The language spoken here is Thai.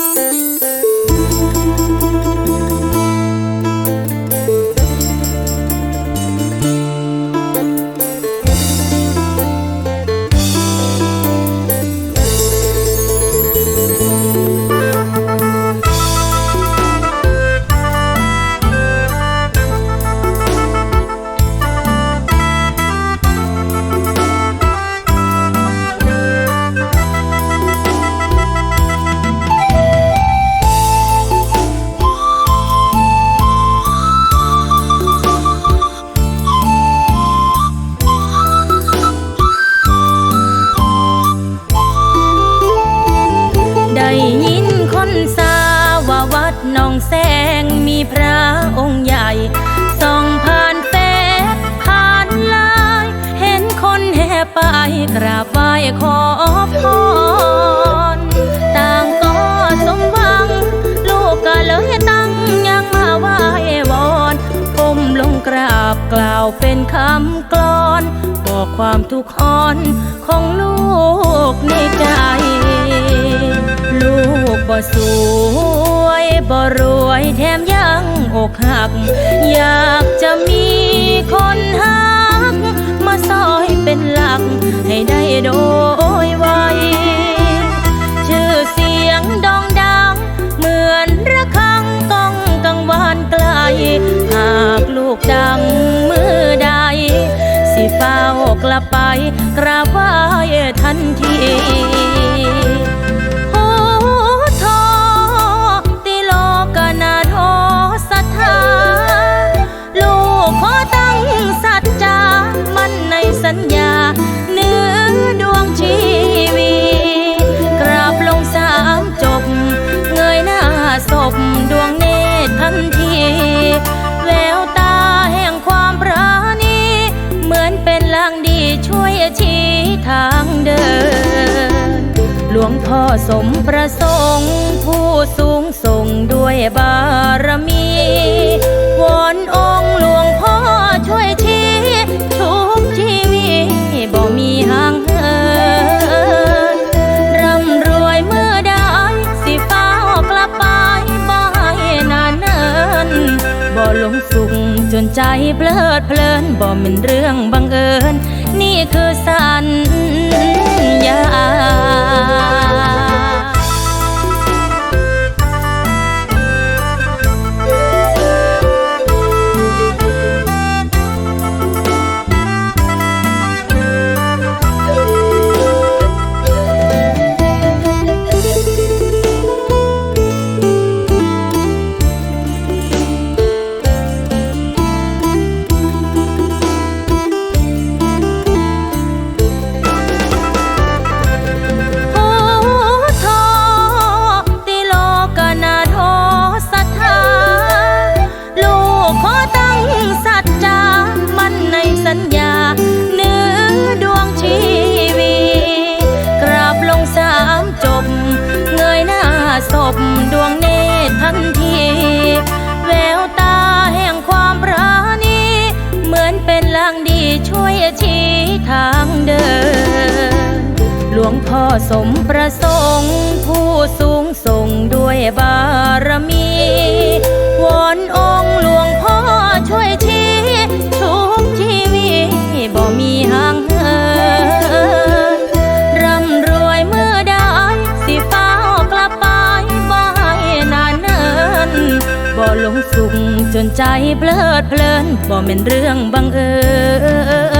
ไแสงมีพระองค์ใหญ่ส่องผ่านเฟซผ่านลน์เห็นคนแห่ไปกราบไหว้ขอพร ต่างก็สมหวัง ลูกก็เลยตั้งยังมาไหว้วอนก้มลงกราบกล่าวเป็นคำกลอน บอกความทุกข์อ่อนของลูกในใจ ลูกบ่สวย บ่รวยแถมยังอกหัก อยากจะมีคนหัก มาซอยเป็นหลัก ให้ได้โดยไวชื่อเสียงดองดัง เหมือนระฆังก้องกังวานไกล หากลูกดังมือใด สิเฝ้ากลับไปกราบไหว้ทันที ลางดีช่วยชี้ทางเดิน หลวงพ่อสมประสงค์ ผู้สูงส่ง ลงสุขจนใจเพลิดเพลินบ่เป็นเรื่องบังเอิญ นี่คือสัญญา งพ่อสมประสงค์ผู้สูงส่งด้วยบารมี วอนองค์หลวงพ่อช่วยชี้ชุบชีวิตบ่มีห่างเหินร่ำรวยเมื่อใดสิฟ้ากลับไปบ่ให้นานเนินบ่หลงสุขจนใจเพลิดเพลินบ่เป็นเรื่องบังเอิญ